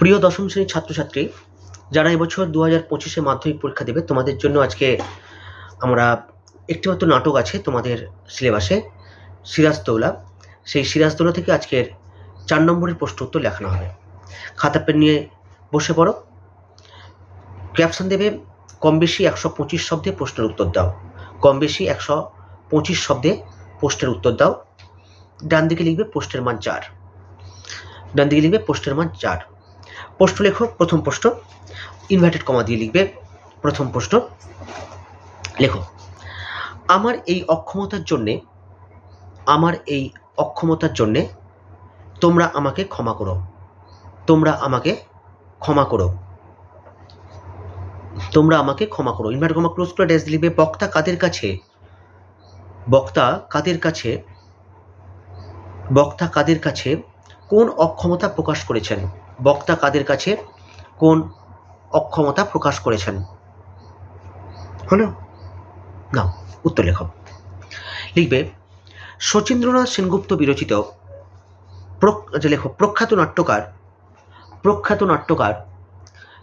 প্রিয় দশম শ্রেণির ছাত্রছাত্রী, যারা এবছর দু হাজার পঁচিশে মাধ্যমিক পরীক্ষা দেবে, তোমাদের জন্য আজকে আমরা একটি মাত্র নাটক আছে তোমাদের সিলেবাসে সিরাজদৌলা সেই সিরাজদৌলা থেকে আজকের চার নম্বরের প্রশ্ন উত্তর লেখানো হবে। খাতা পেন নিয়ে বসে পড়ো। ক্যাপশন দেবে, কম বেশি একশো পঁচিশ শব্দে প্রশ্নের উত্তর দাও। কম বেশি একশো পঁচিশ শব্দে প্রশ্নের উত্তর দাও। ডান দিকে লিখবে পোস্টের মান চার। ডান দিকে লিখবে পোস্টের মান চার। প্রশ্ন লেখো, প্রথম প্রশ্ন। ইনভার্টেড কমা দিয়ে লিখবে, প্রথম প্রশ্ন। লেখো, আমার এই অক্ষমতার জন্যে, আমার এই অক্ষমতার জন্যে তোমরা আমাকে ক্ষমা করো। তোমরা আমাকে ক্ষমা করো। তোমরা আমাকে ক্ষমা করো। ইনভার্ট কমা ক্লোজ করে ড্যাশ লিখবে, বক্তা কাদের কাছে? বক্তা কাদের কাছে? বক্তা কাদের কাছে? কোন অক্ষমতা প্রকাশ করেছেন? বক্তা কাদের কাছে কোন অক্ষমতা প্রকাশ করেছেন? হলো? না উত্তর লেখ। লিখবে, শচীন্দ্রনাথ সেনগুপ্ত বিরচিত লেখো, প্রখ্যাত নাট্যকার প্রখ্যাত নাট্যকার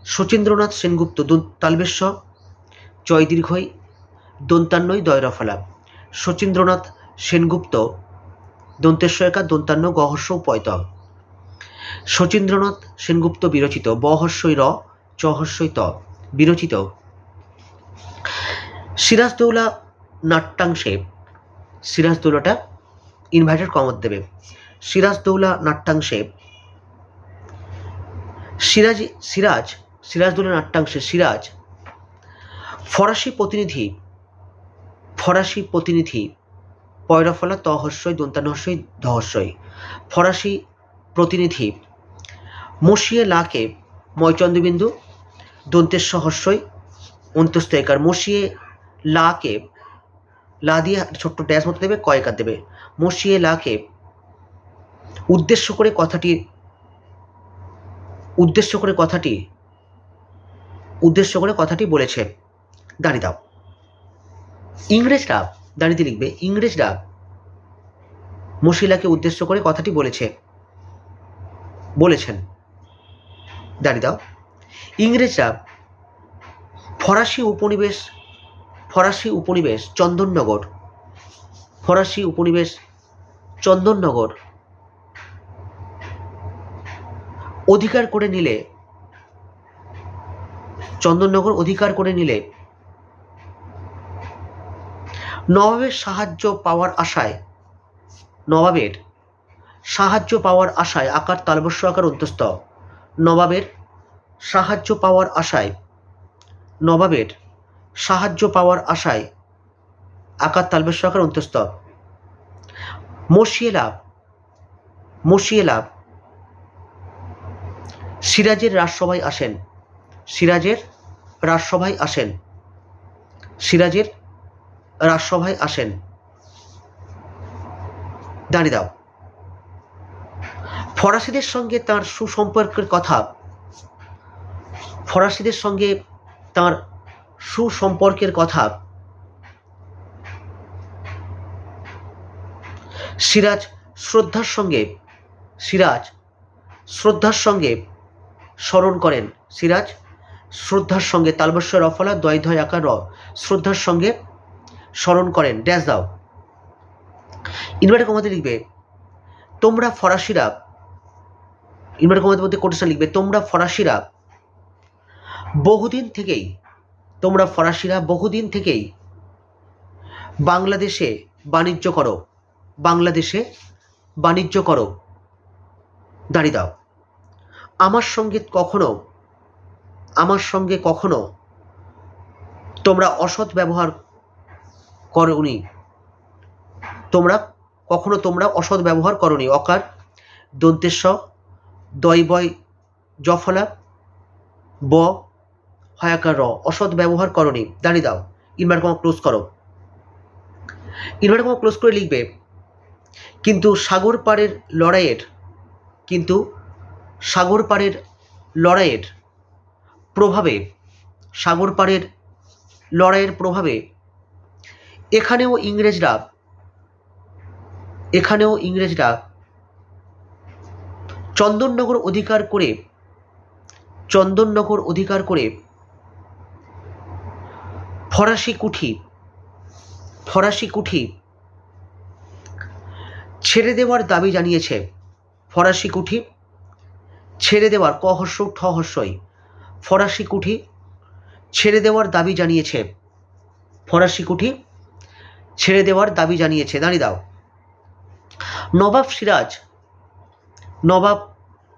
শচীন্দ্রনাথ সেনগুপ্ত তালবেশ্ব জয় দীর্ঘই দন্তান্নই দয়রফলা। শচীন্দ্রনাথ সেনগুপ্ত দন্তেশ্বয়কা দন্তান্ন গহস্য পয়ত শচীন্দ্রনাথ সেনগুপ্ত বিরচিত বহস্যই র চহস্যই ত বিরচিত। সিরাজদৌলা নাট্যাংশে, সিরাজদৌলাটা ইনভাইটেড কমত দেবে। সিরাজদৌলা নাট্যাংশে, সিরাজ সিরাজ, সিরাজদৌলা নাট্যাংশে সিরাজ, ফরাসি প্রতিনিধি ফরাসি প্রতিনিধি, পয়রফলা তহস্যই দন্তানহস্যই ধহস্যই ফরাসি প্রতিনিধি মসিয়ে লাকে ময়চন্দ্রবিন্দু দন্তেশ্ব হস্যই অন্তস্থ একার মসিয়ে লাকে লা দিয়ে ছোট্ট ড্যাশ মতো দেবে কয়েকার দেবে। মসিয়ে লাকে উদ্দেশ্য করে কথাটি, উদ্দেশ্য করে কথাটি, উদ্দেশ্য করে কথাটি বলেছে। দাঁড়িয়ে দাও। ইংরেজরা, দাঁড়িয়ে লিখবে, ইংরেজরা মশিলাকে উদ্দেশ্য করে কথাটি বলেছে। বলেছেন। দাঁড়িয়ে দাও। ইংরেজরা ফরাসি উপনিবেশ ফরাসি উপনিবেশ চন্দননগর, ফরাসি উপনিবেশ চন্দননগর অধিকার করে নিলে, চন্দননগর অধিকার করে নিলে নবাবের সাহায্য পাওয়ার আশায়, নবাবের সাহায্য পাওয়ার আশায় আকার তালবস্য আকার অন্তস্থ নবাবের সাহায্য পাওয়ার আশায়, নবাবের সাহায্য পাওয়ার আশায় আকার তালবস্য আকার অন্তস্থ মসিয়ে লাভ লাভ। সিরাজের রাজসভায় আসেন, সিরাজের রাজসভায় আসেন, সিরাজের রাজসভায় আসেন। দাঁড়িয়ে দাও। ফরাসিদের সঙ্গে তার সুসম্পর্কের কথা, ফরাসিদের সঙ্গে তার সুসম্পর্কের কথা, সিরাজ শ্রদ্ধার সঙ্গে, সিরাজ শ্রদ্ধার সঙ্গে স্মরণ করেন। সিরাজ শ্রদ্ধার সঙ্গে তালবস্য রফলা, দয় ধয় আকার র, শ্রদ্ধার সঙ্গে স্মরণ করেন। ড্যাশ দাও। ইনভার্টার কমাতে লিখবে, তোমরা ফরাসিরা ইনভার্টার কমাতে মধ্যে কোটেশন লিখবে, তোমরা ফরাসিরা বহুদিন থেকেই, তোমরা ফরাসিরা বহুদিন থেকেই বাংলাদেশে বাণিজ্য করো, বাংলাদেশে বাণিজ্য করো। দাঁড়িয়ে দাও। আমার সঙ্গে কখনো, আমার সঙ্গে কখনো তোমরা অসৎ ব্যবহার করনি। তোমরা, কখনো তোমরা অসৎ ব্যবহার করনি। অকার, দন্তেশ্ব দয়বয় জফলা, ব, হয়াকার র অসৎ ব্যবহার করনি। দাঁড়িয়ে দাও, ইনভার্ট কমা ক্লোজ করো। ইনভার্ট কমা ক্লোজ করে লিখবে, কিন্তু সাগর পাড়ের লড়াইয়ের, কিন্তু সাগর পাড়ের লড়াইয়ের প্রভাবে, সাগর পাড়ের লড়াইয়ের প্রভাবে, এখানেও ইংরেজরা এখানেও ইংরেজরা চন্দননগর অধিকার করে, চন্দননগর অধিকার করে ফরাসি কুঠি ফরাসি কুঠি ছেড়ে দেওয়ার দাবি জানিয়েছে ফরাসি কুঠি। ছেড়ে দেওয়ার ক হর্ষ, ঠ হর্ষই। ফরাসি কুঠি ছেড়ে দেওয়ার দাবি জানিয়েছে ফরাসি কুঠি। ছেড়ে দেওয়ার দাবি জানিয়েছে। দাঁড়িয়ে দাও। নবাব সিরাজ নবাব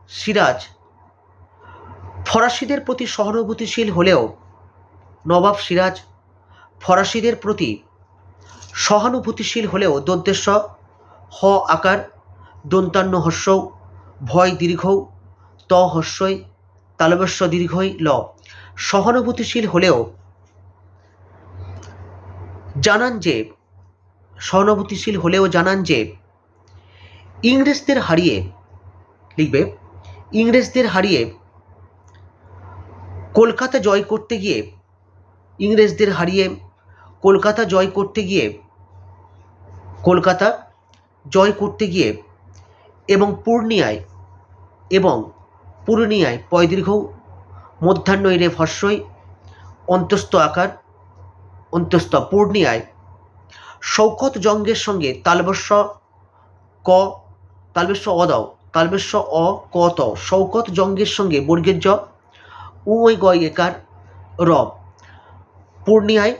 সিরাজ ফরাসিদের প্রতি সহানুভূতিশীল হলেও নবাব সিরাজ ফরাসিদের প্রতি সহানুভূতিশীল হলেও দন্তেশ্ব, হ আকার, দন্তান্ন হস্যৌ ভয় দীর্ঘৌ, ত হস্যই তালবেশ্ব দীর্ঘই ল। সহানুভূতিশীল হলেও জানান যে, সহানুভূতিশীল হলেও জানান যে, ইংরেজদের হারিয়ে লিখবে, ইংরেজদের হারিয়ে কলকাতা জয় করতে গিয়ে, ইংরেজদের হারিয়ে কলকাতা জয় করতে গিয়ে, কলকাতা জয় করতে গিয়ে এবং পূর্ণিয়ায় এবং পূর্ণিয়ায় পয়দীর্ঘ মধ্যাহ্নই রে ভস্যই অন্তস্থ আকার, অন্তস্থ পূর্ণিয়ায় শৌকত জঙ্গের সঙ্গে তালবস্য ক তালবেশ্য অদাও তালবেশ্য অ ক ত শৌকত জঙ্গের সঙ্গে বর্গের জ উই গয় একার র। পূর্ণিয়ায়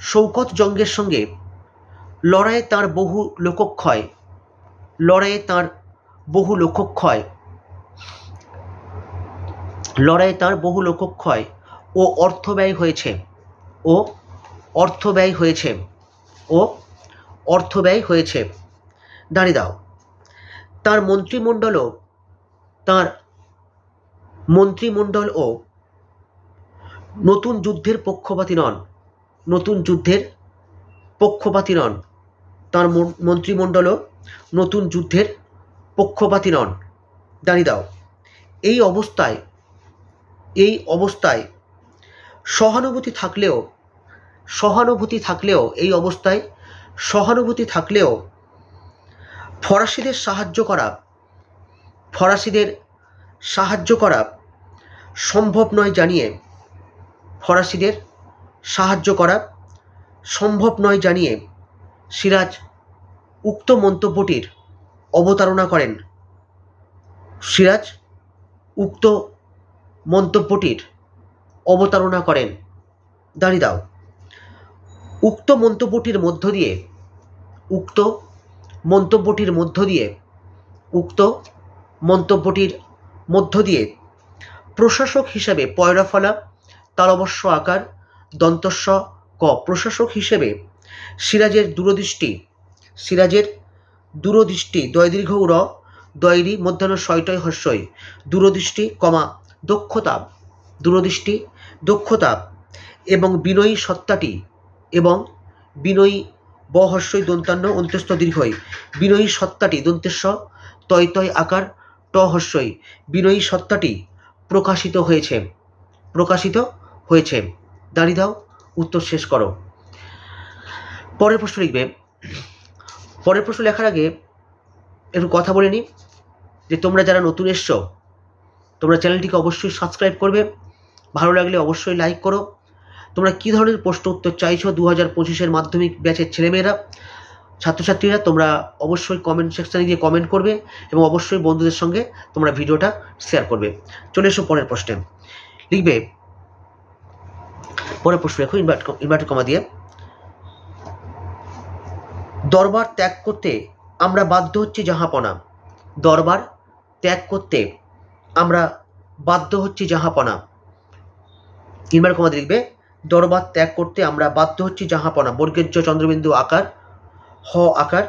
শৌকত জঙ্গের সঙ্গে লড়াইয়ে তার বহু লোকক্ষয়, লড়াইয়ে তার বহু লোকক্ষয়, লড়াইয়ে তার বহু লোকক্ষয় ও অর্থ ব্যয় হয়েছে, ও অর্থ ব্যয় হয়েছে, ও অর্থ ব্যয় হয়েছে। দাঁড়িয়ে দাও। তার মন্ত্রিমণ্ডলও তার মন্ত্রিমণ্ডলও নতুন যুদ্ধের পক্ষপাতী নন, নতুন যুদ্ধের পক্ষপাতী নন। তার মন- মন্ত্রিমণ্ডলও নতুন যুদ্ধের পক্ষপাতী নন। দাঁড়িয়ে দাও, এই অবস্থায় এই অবস্থায় সহানুভূতি থাকলেও সহানুভূতি থাকলেও, এই অবস্থায় সহানুভূতি থাকলেও ফরাসিদের সাহায্য করা, ফরাসিদের সাহায্য করা সম্ভব নয় জানিয়ে, ফরাসিদের সাহায্য করা সম্ভব নয় জানিয়ে সিরাজ উক্ত মন্তব্যটির অবতারণা করেন। সিরাজ উক্ত মন্তব্যটির অবতারণা করেন। দাঁড়িয়ে দাও। উক্ত মন্তব্যটির মধ্য দিয়ে উক্ত মন্তব্যটির মধ্য দিয়ে, উক্ত মন্তব্যটির মধ্য দিয়ে প্রশাসক হিসেবে পয়রাফলা, তালবস্য আকার দন্তস্ব ক, প্রশাসক হিসেবে সিরাজের দূরদৃষ্টি সিরাজের দূরদৃষ্টি, দয়দীর্ঘ র, দয়রি, মধ্যাহ্ন ছয়টয় হস্যই, দূরদৃষ্টি, কমা, দক্ষতা, দূরদৃষ্টি, দক্ষতা এবং বিনয়ী সত্তাটি এবং বিনয়ী বহস্যই দন্তান্ন অন্ত্যস্ত দীর্ঘই। বিনয়ী সত্তাটি দন্তেশ্ব তয় তয় আকার, ট হস্যই। বিনয়ী সত্তাটি প্রকাশিত হয়েছে। প্রকাশিত হয়েছে। দাঁড়িয়ে দাও, উত্তর শেষ করো। পরের প্রশ্ন লিখবে। পরের প্রশ্ন লেখার আগে একটু কথা বলে নিই যে তোমরা যারা নতুন এসছো, তোমরা চ্যানেলটিকে অবশ্যই সাবস্ক্রাইব করবে। ভালো লাগলে অবশ্যই লাইক করো। তোমরা কী ধরনের প্রশ্ন উত্তর চাইছো দু হাজার পঁচিশের মাধ্যমিক ব্যাচের ছেলেমেয়েরা? ছাত্রছাত্রীরা, তোমরা অবশ্যই কমেন্ট সেকশানে গিয়ে কমেন্ট করবে এবং অবশ্যই বন্ধুদের সঙ্গে তোমরা ভিডিওটা শেয়ার করবে। চলে এসো পরের প্রশ্নে। লিখবে, পরের প্রশ্ন দেখো ইনভার্ট ইনভার্ট কমা দিয়ে। দরবার ত্যাগ করতে আমরা বাধ্য হচ্ছি জাহাপনা। দরবার ত্যাগ করতে আমরা বাধ্য হচ্ছি জাহাপনা। ইনভার্ট কমা লিখবে দরবার ত্যাগ করতে আমরা বাধ্য হচ্ছি জাহাপনা বর্গের জ চন্দ্রবিন্দু আকার, হ আকার,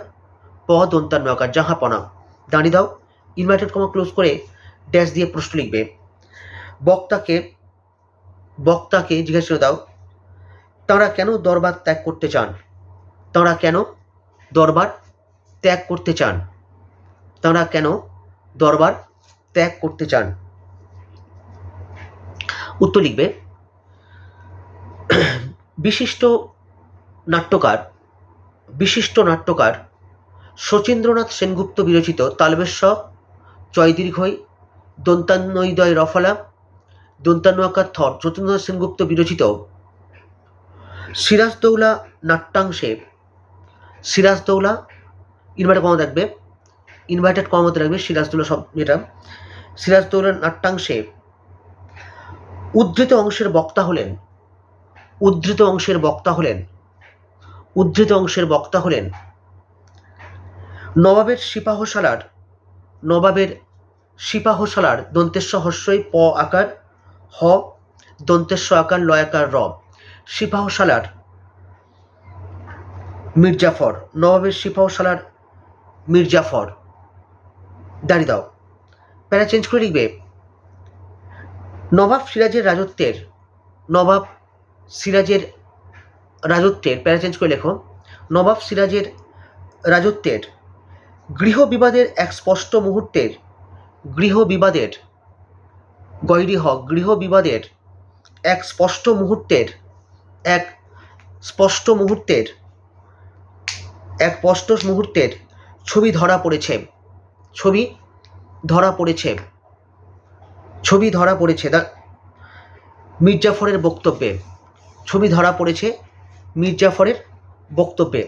প দন্তান্ন আকার, জাহাপনা। দাঁড়িয়ে দাও ইনভার্টেড কমা ক্লোজ করে ড্যাশ দিয়ে প্রশ্ন লিখবে। বক্তাকে বক্তাকে জিজ্ঞাসা দাও, তাঁরা কেন দরবার ত্যাগ করতে চান? তাঁরা কেন দরবার ত্যাগ করতে চান? তাঁরা কেন দরবার ত্যাগ করতে চান? উত্তর লিখবে বিশিষ্ট নাট্যকার বিশিষ্ট নাট্যকার শচীন্দ্রনাথ সেনগুপ্ত বিরচিত তালবেশ্ব জয়দীর্ঘই দন্তান্নয়দয় রফলা দন্তান্ন আকার থর যতীন্দ্রনাথ সেনগুপ্ত বিরচিত সিরাজদৌলা নাট্যাংশে, সিরাজদৌলা ইনভার্টার কমা রাখবে ইনভার্টেড কমাতে রাখবে সিরাজদৌলা সব যেটা সিরাজদৌলার নাট্যাংশে উদ্ধৃত অংশের বক্তা হলেন উদ্ধৃত অংশের বক্তা হলেন। উদ্ধৃত অংশের বক্তা হলেন নবাবের সিপাহশালার নবাবের সিপাহশালার দন্তেশ্ব হস্যই প আকার, হ দন্তেশ্ব আকার লয়াকার, র। সিপাহশালার মির্জাফর, নবাবের সিপাহশালার মির্জাফর। দাঁড়িয়ে দাও। প্যারা চেঞ্জ করে লিখবে। নবাব সিরাজের রাজত্বের, নবাব সিরাজের রাজত্বের, প্যারা চেঞ্জ করে লেখো, নবাব সিরাজের রাজত্বের গৃহ বিবাদের এক স্পষ্ট মুহূর্তের গৃহ বিবাদের হক গৃহ বিবাদের এক স্পষ্ট মুহূর্তের, এক স্পষ্ট মুহূর্তের, এক স্পষ্ট মুহূর্তের ছবি ধরা পড়েছে, ছবি ধরা পড়েছে, ছবি ধরা পড়েছে। দা, মির্জাফরের বক্তব্যে ছবি ধরা পড়েছে মির্জাফরের বক্তব্যে।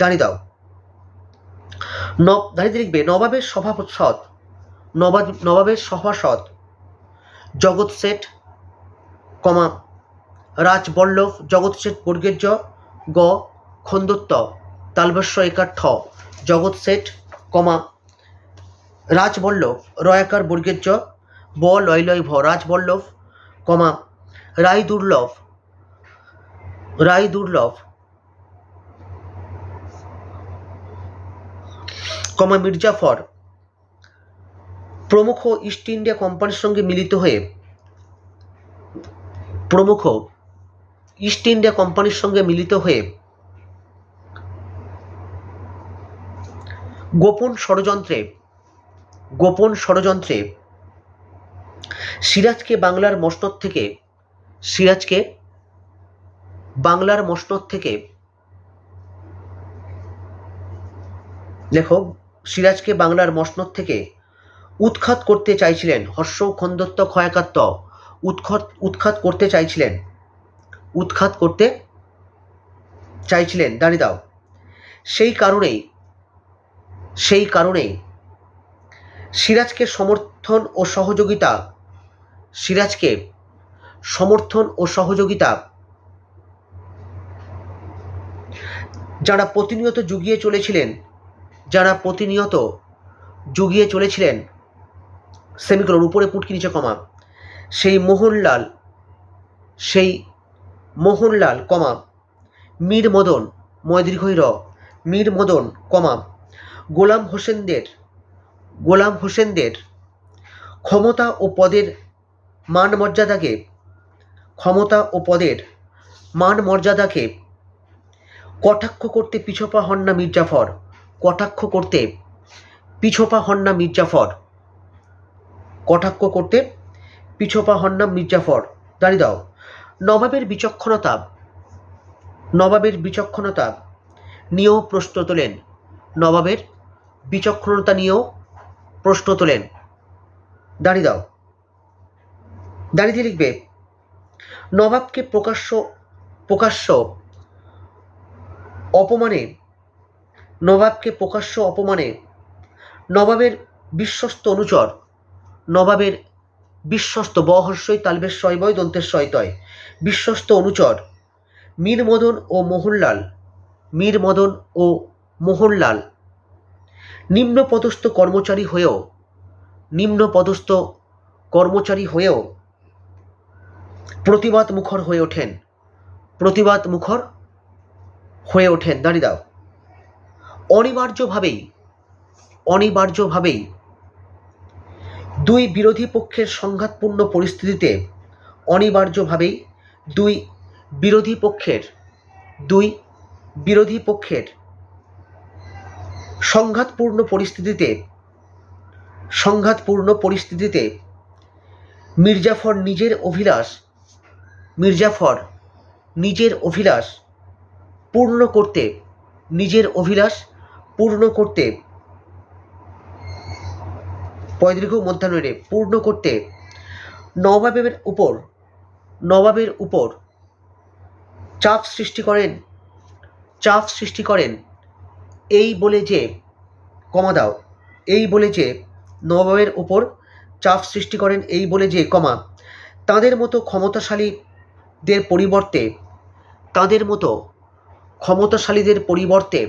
দাঁড়িয়ে দাও। দাঁড়িয়ে লিখবে, নবাবের সভাসদ নবাব নবাবের সভাসদ জগৎ শেঠ, কমা রাজবল্লভ জগৎ শেঠ বর্গের জ, গ, খন্দত্ত, তালবস্য একার ঠ জগৎ শেঠ, কমা রাজবল্লভ রয়াকার বর্গের ব, লয় লয় ভ রাজবল্লভ কমা, রায় দুর্লভ রায় দুর্লভ। কমা মির্জাফর প্রমুখ ইস্ট ইন্ডিয়া কোম্পানির সঙ্গে মিলিত হয়ে প্রমুখ ইস্ট ইন্ডিয়া কোম্পানির সঙ্গে মিলিত হয়ে গোপন ষড়যন্ত্রে গোপন ষড়যন্ত্রে সিরাজকে বাংলার মসনদ থেকে, সিরাজকে বাংলার মসনদ থেকে লেখক সিরাজকে বাংলার মসনদ থেকে উৎখাত করতে চাইছিলেন হর্ষ খন্দত্ব ক্ষয়াকাত্ত উৎখাত উৎখাত করতে চাইছিলেন। উৎখাত করতে চাইছিলেন, দাঁড়িয়ে দাও। সেই কারণেই সেই কারণেই সিরাজকে সমর্থন ও সহযোগিতা, সিরাজকে সমর্থন ও সহযোগিতা যারা প্রতিনিয়ত যুগিয়ে চলেছিলেন, যারা প্রতিনিয়ত যুগিয়ে চলেছিলেন, সেমিকোলন, উপরে পুটকি, নিচে কমা, সেই মোহনলাল সেই মোহনলাল কমা, মীর মদন ময়দীর্ঘই র, মীর মদন কমা, গোলাম হোসেনদের গোলাম হোসেনদের ক্ষমতা ও পদের মান মর্যাদাকে, ক্ষমতা ও পদের মান মর্যাদাকে কটাক্ষ করতে পিছপা হন না মির্জাফর। কটাক্ষ করতে পিছপা হন না মির্জাফর। কটাক্ষ করতে পিছপা হন না মির্জাফর। দাঁড়িয়ে দাও। নবাবের বিচক্ষণতা। নবাবের বিচক্ষণতা নিয়েও প্রশ্ন তোলেন। নবাবের বিচক্ষণতা নিয়েও প্রশ্ন তোলেন। দাঁড়িয়ে দাও। দাঁড়িয়ে লিখবে, নবাবকে প্রকাশ্য প্রকাশ্য অপমানে, নবাবকে প্রকাশ্য অপমানে, নবাবের বিশ্বস্ত অনুচর, নবাবের বিশ্বস্ত বহস্যই তালবের শয়বয় দন্তের শয়তয় বিশ্বস্ত অনুচর মীর মদন ও মোহনলাল মীর মদন ও মোহনলাল। নিম্নপদস্থ কর্মচারী হয়েও, নিম্নপদস্থ কর্মচারী হয়েও প্রতিবাদ মুখর হয়ে ওঠেন। প্রতিবাদ মুখর হয়ে ওঠেন। দাও। অনিবার্যভাবেই অনিবার্যভাবেই দুই বিরোধী পক্ষের সংঘাতপূর্ণ পরিস্থিতিতে অনিবার্যভাবেই দুই বিরোধী পক্ষের, দুই বিরোধী পক্ষের সংঘাতপূর্ণ পরিস্থিতিতে সংঘাতপূর্ণ পরিস্থিতিতে মির্জাফর নিজের অভিলাষ, মির্জাফর নিজের অভিলাষ পূর্ণ করতে নিজের অভিলাষ, পূর্ণ করতে পয়দীর্ঘ মধ্যাহ্নে পূর্ণ করতে নবাবের উপর নবাবের উপর চাপ সৃষ্টি করেন, চাপ সৃষ্টি করেন। এই বলে যে, কমা দাও, এই বলে যে নবাবের উপর চাপ সৃষ্টি করেন, এই বলে যে কমা, তাদের মতো ক্ষমতাশালীদের পরিবর্তে তাদের মতো ক্ষমতাশালীদের পরিবর্তে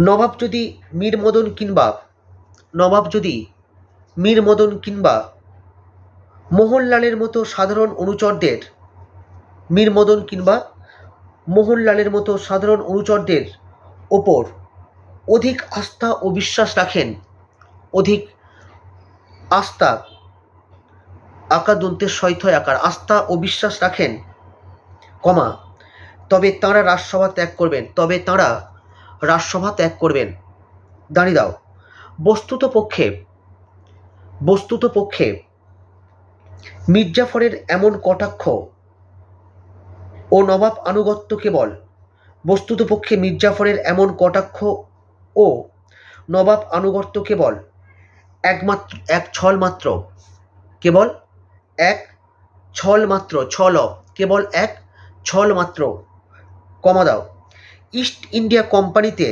নবাব যদি মীর মদন কিংবা নবাব যদি মীর মদন কিংবা মোহনলালের মতো সাধারণ অনুচরদের মীর মদন কিংবা মোহনলালের মতো সাধারণ অনুচরদের ওপর অধিক আস্থা ও বিশ্বাস রাখেন, অধিক আস্থা আকার দন্তের সৈথয় আকার, আস্থা ও বিশ্বাস রাখেন কমা। তবে তাঁরা রাজসভা ত্যাগ করবেন। তবে তাঁরা রাজসভা ত্যাগ করবেন। দাঁড়িয়ে দাও। বস্তুত পক্ষে বস্তুত পক্ষে মির্জাফরের এমন কটাক্ষ ও নবাব আনুগত্য কেবল। বস্তুত পক্ষে মির্জাফরের এমন কটাক্ষ ও নবাব আনুগত্য কেবল। একমাত্র, এক ছল মাত্র। কেবল, এক ছল মাত্র। ছল, কেবল এক ছল মাত্র কমা দাও। ইস্ট ইন্ডিয়া কোম্পানিতে,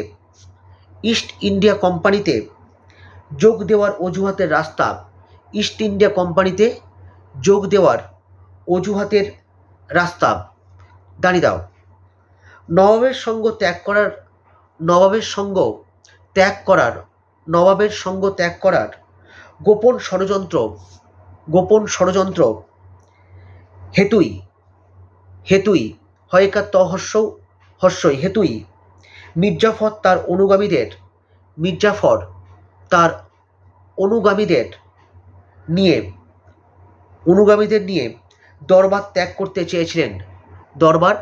ইস্ট ইন্ডিয়া কোম্পানিতে যোগ দেওয়ার অজুহাতের রাস্তা, ইস্ট ইন্ডিয়া কোম্পানিতে যোগ দেওয়ার অজুহাতের রাস্তা। দাঁড়িয়ে দাও। নবাবের সঙ্গ ত্যাগ করার, নবাবের সঙ্গ ত্যাগ করার, নবাবের সঙ্গ ত্যাগ করার গোপন ষড়যন্ত্র গোপন ষড়যন্ত্র হেতুই হেতুই, হয়কা তহস্য হর্ষই হেতুই। মির্জাফর তার অনুগামীদের, মির্জাফর তার অনুগামীদের নিয়ে অনুগামীদের নিয়ে দরবার ত্যাগ করতে চেয়েছিলেন। দরবার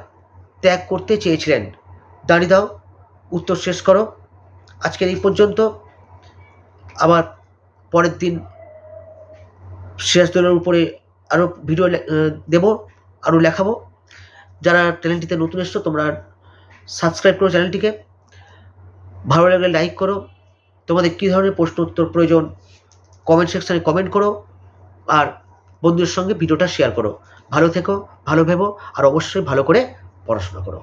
ত্যাগ করতে চেয়েছিলেন। দাঁড়িয়ে দাও, উত্তর শেষ করো। আজকের এই পর্যন্ত। আবার পরের দিন সিরাজদৌলের উপরে আরও ভিডিও দেব আরও লেখাবো। যারা চ্যানেলটিতে নতুন এসছো, তোমরা সাবস্ক্রাইব করো চ্যানেলটিকে। ভালো লাগলে লাইক করো। তোমাদের কী ধরনের প্রশ্ন, উত্তর প্রয়োজন কমেন্ট সেকশানে কমেন্ট করো। আর বন্ধুদের সঙ্গে ভিডিওটা শেয়ার করো। ভালো থেকো, ভালো ভেবো, আর অবশ্যই ভালো করে পড়াশোনা করো।